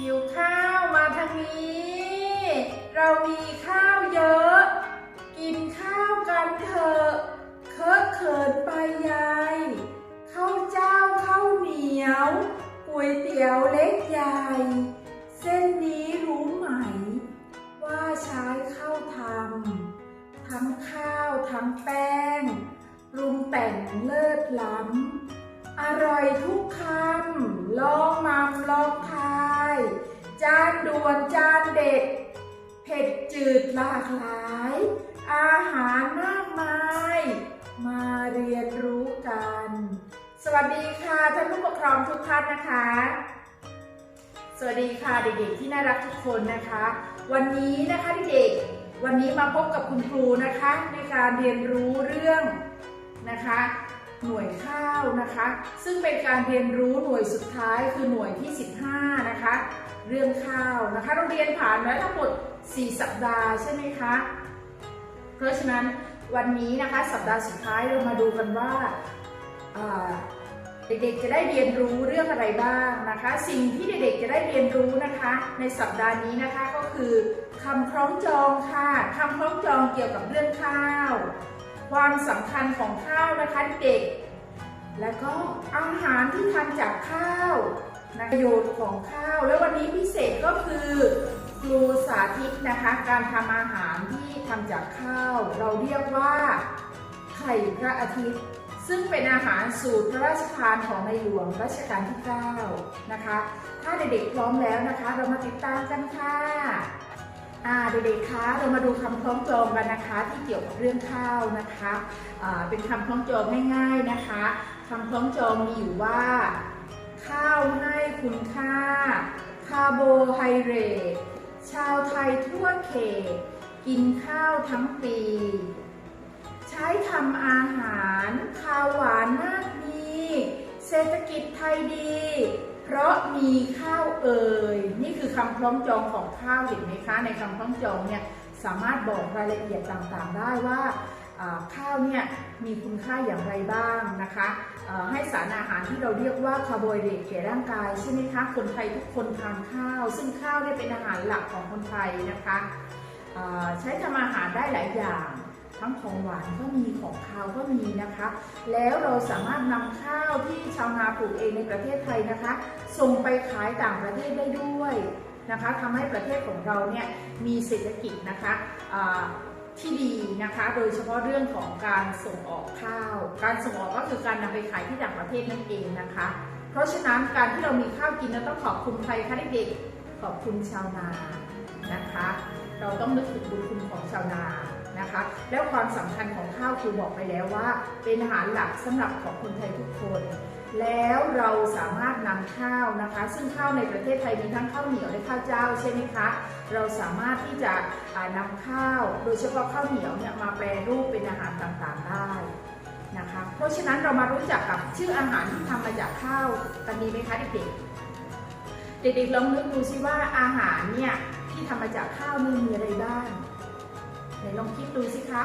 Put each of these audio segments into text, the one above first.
หิวข้าวมาทางนี้ เรามีข้าวเยอะ กินข้าวกันเถอะเคอะเขินไปยายข้าวเจ้าข้าวเหนียวก๋วยเตี๋ยวเล็กใหญ่เส้นนี้รู้ไหม ว่าใช้ข้าวทำทั้งข้าวทั้งแป้งปรุงแต่งเลิศล้ำ อร่อยทุกคำลองมำลองทาย จานด่วนจานเด็ด เผ็ดจืดหลากหลาย อาหารมากมาย มาเรียนรู้กัน สวัสดีค่ะท่านผู้ปกครองทุกท่านนะคะ สวัสดีค่ะเด็กๆที่น่ารักทุกคนนะคะ วันนี้นะคะเด็กๆวันนี้มาพบกับคุณครูนะคะ ในการเรียนรู้เรื่องนะคะ หน่วยข้าวนะคะ ซึ่งเป็นการเรียนรู้หน่วยสุดท้ายคือหน่วยที่ 15 นะคะ เรื่องข้าวนะคะเราเรียนผ่านมาทั้งหมด 4 สัปดาห์ใช่ไหมคะ เพราะฉะนั้นวันนี้นะคะสัปดาห์สุดท้ายเรามาดูกันว่าอ่าเด็กๆจะได้เรียนรู้เรื่องอะไรบ้างนะคะ สิ่งที่เด็กๆจะได้เรียนรู้นะคะ ในสัปดาห์นี้นะคะก็คือคำคล้องจองค่ะคำคล้องจองเกี่ยวกับเรื่องข้าว ความสำคัญของข้าวนะคะเด็ก แล้วก็อาหารที่ทำจากข้าวประโยชน์ของข้าว แล้ววันนี้พิเศษก็คือ ครูสาธิตนะคะ การทำอาหารที่ทำจากข้าว เราเรียกว่าไข่พระอาทิตย์ ซึ่งเป็นอาหารสูตรพระราชทานของในหลวงรัชกาลที่ 9 นะคะ ถ้าเด็กๆพร้อมแล้วนะคะ เรามาติดตามกันค่ะ เด็กๆ คะเรามาดูคำคล้องจองกันนะคะ ที่เกี่ยวกับเรื่องข้าวนะคะอ่าเป็นคำคล้องจองง่าย ๆนะคะคำคล้องจองมีอยู่ว่า ข้าวให้คุณค่า คาร์โบไฮเดรตชาวไทยทั่วเขตกินข้าวทั้งปี ใช้ทำอาหาร ข้าวหวานมากมีเศรษฐกิจไทยดี เพราะมีข้าวเอ่ยนี่คือคำคล้องจองของข้าวเห็นไหมคะ ในคำคล้องจองเนี่ยสามารถบอกรายละเอียดต่างๆ ได้ว่าข้าวเนี่ยมีคุณค่าอย่างไรบ้างนะคะให้สารอาหารที่เราเรียกว่าคาร์โบไฮเดรตแก่ร่างกายใช่ไหมคะคนไทยทุกคนทานข้าว ซึ่งข้าวเนี่ยเป็นอาหารหลักของคนไทยนะคะใช้ทำอาหารได้หลายอย่าง ทั้งของหวานก็มีของคาวก็มีนะคะ แล้วเราสามารถนำข้าวที่ชาวนาปลูกเองในประเทศไทยนะคะ ส่งไปขายต่างประเทศได้ด้วยนะคะทำให้ประเทศของเราเนี่ยมีเศรษฐกิจนะคะที่ดีนะคะ โดยเฉพาะเรื่องของการส่งออกข้าว การส่งออกก็คือการนำไปขายที่ต่างประเทศนั่นเองนะคะ เพราะฉะนั้นการที่เรามีข้าวกินเราต้องขอบคุณใครคะเด็กๆขอบคุณชาวนานะคะ เราต้องนึกถึงบุญคุณของชาวนา นะคะ แล้วความสำคัญของข้าวครูบอกไปแล้วว่า เป็นอาหารหลักสำหรับของคนไทยทุกคน แล้วเราสามารถนำข้าวนะคะ ซึ่งข้าวในประเทศไทยมีทั้งข้าวเหนียวและข้าวเจ้าใช่ไหมคะเราสามารถที่จะอ่านำข้าว โดยเฉพาะข้าวเหนียวเนี่ยมาแปรรูปเป็นอาหารต่างๆได้นะคะ เพราะฉะนั้นเรามารู้จักกับชื่ออาหารที่ทำมาจากข้าวกันดีไหมคะเด็กๆเด็กๆลองนึกดูซิว่าอาหารเนี่ยที่ทำมาจากข้าวนี่มีอะไรบ้าง ไหนลองคิดดูสิคะ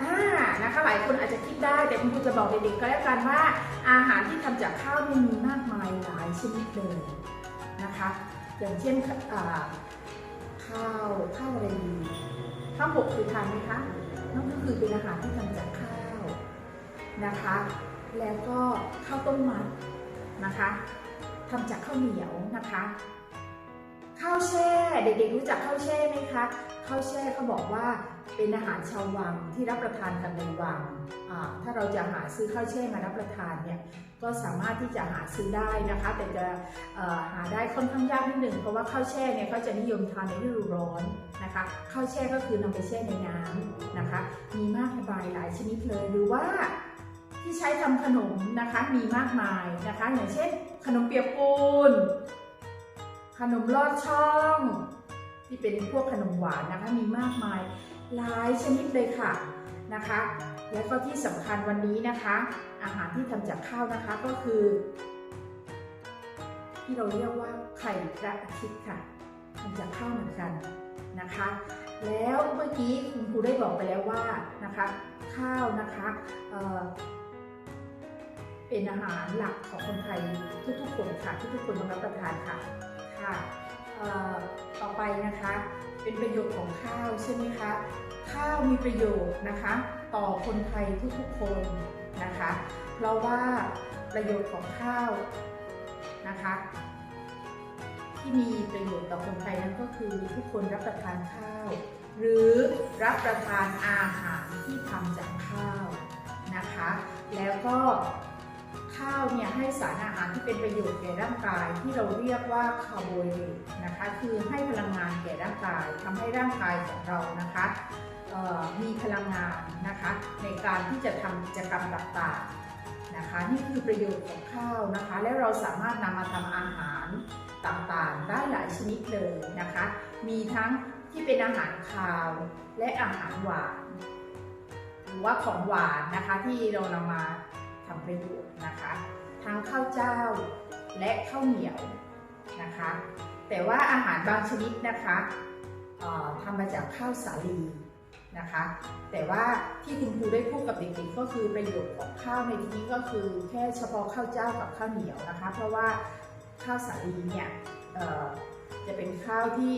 อ่านะคะหลายคนอาจจะคิดได้แต่คุณครูจะบอกเด็กๆก็แล้วกันว่า อาหารที่ทำจากข้าวมีมากมายหลายชนิดเลยนะคะ อย่างเช่นข้าวข้าวอะไรดีข้าวบกคือทานไหมคะนั่นก็คือเป็นอาหารที่ทำจากข้าวนะคะ แล้วก็ข้าวต้มมัดนะคะทำจากข้าวเหนียวนะคะ ข้าวแช่เด็กๆรู้จักข้าวแช่ไหมคะ ข้าวแช่เขาบอกว่าเป็นอาหารชาววังที่รับประทานกันในวัง ถ้าเราจะหาซื้อข้าวแช่มารับประทานเนี่ยก็สามารถที่จะหาซื้อได้นะคะ แต่จะหาได้ค่อนข้างยากนิดหนึ่งเพราะว่าข้าวแช่เนี่ยเขาจะนิยมทานในฤดูร้อนนะคะข้าวแช่ก็คือนำไปแช่ในน้ำนะคะ มีมากมายหลายชนิดเลยหรือว่าที่ใช้ทำขนมนะคะมีมากมายนะคะ อย่างเช่น ขนมเปียกปูนขนมลอดช่อง ที่เป็นพวกขนมหวานนะคะมีมากมายหลายชนิดเลยค่ะนะคะ และก็ที่สำคัญวันนี้นะคะ อาหารที่ทำจากข้าวนะคะก็คือ ที่เราเรียกว่าไข่พระอาทิตย์ค่ะทำจากข้าวเหมือนกันนะคะ แล้วเมื่อกี้คุณครูได้บอกไปแล้วว่านะคะ ข้าวนะคะเเป็นอาหารหลักของคนไทยทุกๆคนค่ะทุกๆคนต้องรับประทานค่ะค่ะ ต่อไปนะคะ เป็นประโยชน์ของข้าวใช่ไหมคะ ข้าวมีประโยชน์นะคะ ต่อคนไทยทุกๆคนนะคะ เพราะว่าประโยชน์ของข้าวนะคะ ที่มีประโยชน์ต่อคนไทยนั้นก็คือทุกคนรับประทานข้าว หรือรับประทานอาหารที่ทำจากข้าวนะคะ แล้วก็ ข้าวเนี่ยให้สารอาหารที่เป็นประโยชน์แก่ร่างกาย ที่เราเรียกว่าคาร์โบไฮเดรตนะคะคือให้พลังงานแก่ร่างกายทำให้ร่างกายของเรานะคะมีพลังงานนะคะในการที่จะทำกิจกรรมต่างๆนะคะนี่คือประโยชน์ของข้าวนะคะและเราสามารถนำมาทำอาหารต่างๆ ได้หลายชนิดเลยนะคะ มีทั้งที่เป็นอาหารคาวและอาหารหวานหรือว่าของหวานนะคะที่เรานำมา ทำประโยชน์นะคะ ทั้งข้าวเจ้าและข้าวเหนียวนะคะ แต่ว่าอาหารบางชนิดนะคะทำมาจากข้าวสาลีนะคะ แต่ว่าที่คุณครูได้พูดกับเด็กๆก็คือประโยชน์ของข้าวในที่นี้ก็คือแค่เฉพาะข้าวเจ้ากับข้าวเหนียวนะคะ เพราะว่าข้าวสาลีเนี่ยจะเป็นข้าวที่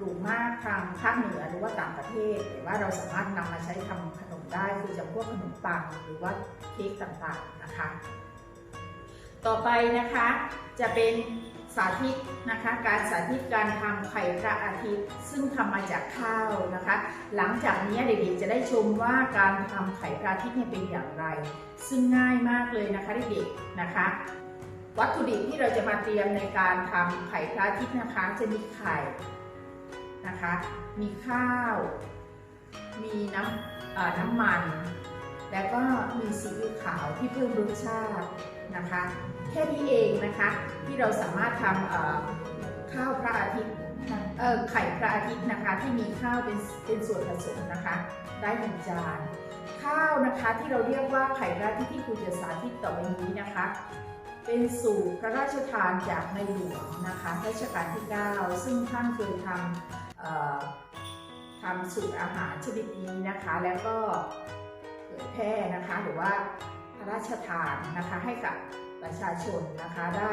ปลูกมากทางภาคเหนือหรือว่าต่างประเทศแต่ว่าเราสามารถนำมาใช้ทำขนมได้คือจำพวกขนมปังหรือว่าเค้กต่างๆนะคะ ต่อไปนะคะจะเป็นสาธิตนะคะการสาธิตการทำไข่พระอาทิตย์ ซึ่งทำมาจากข้าวนะคะ หลังจากนี้เด็กๆจะได้ชมว่าการทำไข่พระอาทิตย์เนี่ยเป็นอย่างไร ซึ่งง่ายมากเลยนะคะเด็กๆนะคะ วัตถุดิบที่เราจะมาเตรียมในการทำไข่พระอาทิตย์นะคะ จะมีไข่ นะคะ มีข้าว มีน้ำน้ำมัน แล้วก็มีซีอิ๊วขาวที่เพิ่มรสชาตินะคะ แค่นี้เองนะคะที่เราสามารถทำข้าวพระอาทิตย์ไข่พระอาทิตย์นะคะที่มีข้าวเป็นเป็นส่วนผสมนะคะ ได้หนึ่งจานข้าวนะคะที่เราเรียกว่าไข่พระอาทิตย์ที่ครูจะสาธิตต่อไปนี้นะคะ เป็นสูตรพระราชทานจากในหลวงนะคะรัชกาลที่ 9 ซึ่งท่านเคยทำ ทำสูตรอาหารชนิดนี้นะคะ แล้วก็เผยแพร่นะคะหรือว่าพระราชทานนะคะให้กับประชาชนนะคะได้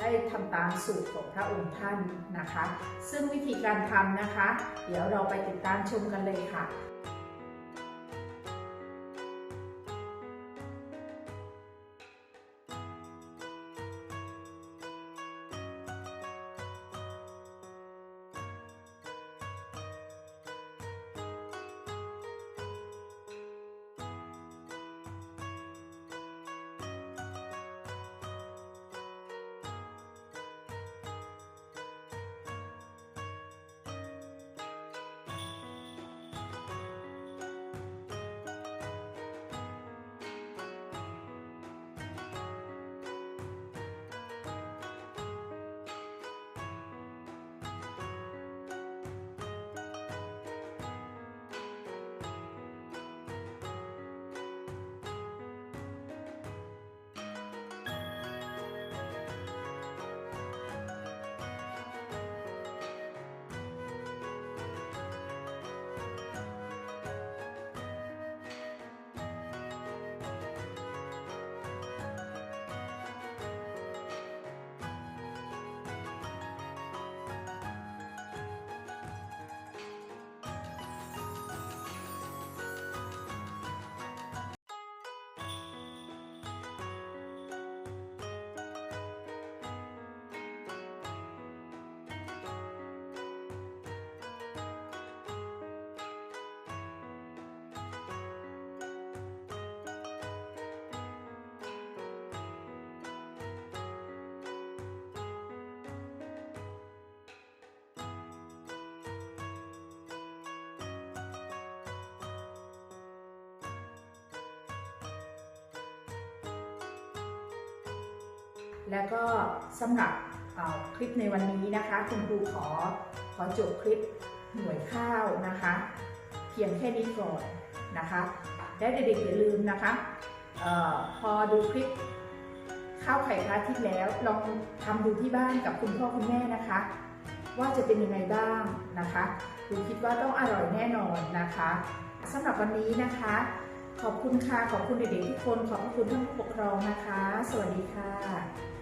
ได้ทำตามสูตรของพระองค์ท่านนะคะ ซึ่งวิธีการทำนะคะ เดี๋ยวเราไปติดตามชมกันเลยค่ะ แล้วก็สำหรับคลิปในวันนี้นะคะ คุณครูขอขอจบคลิปหน่วยข้าวนะคะ เพียงแค่นี้ก่อนนะคะและเด็กๆอย่าลืมนะคะออพอดูคลิปข้าวไข่พระอาทิตย์แล้วลองทำดูที่บ้านกับคุณพ่อคุณแม่นะคะ ว่าจะเป็นยังไงบ้างนะคะครูคิดว่าต้องอร่อยแน่นอนนะคะสำหรับวันนี้นะคะ ขอบคุณค่ะขอบคุณเด็กๆทุกคนขอบคุณท่านผู้ปกครองนะคะ สวัสดีค่ะ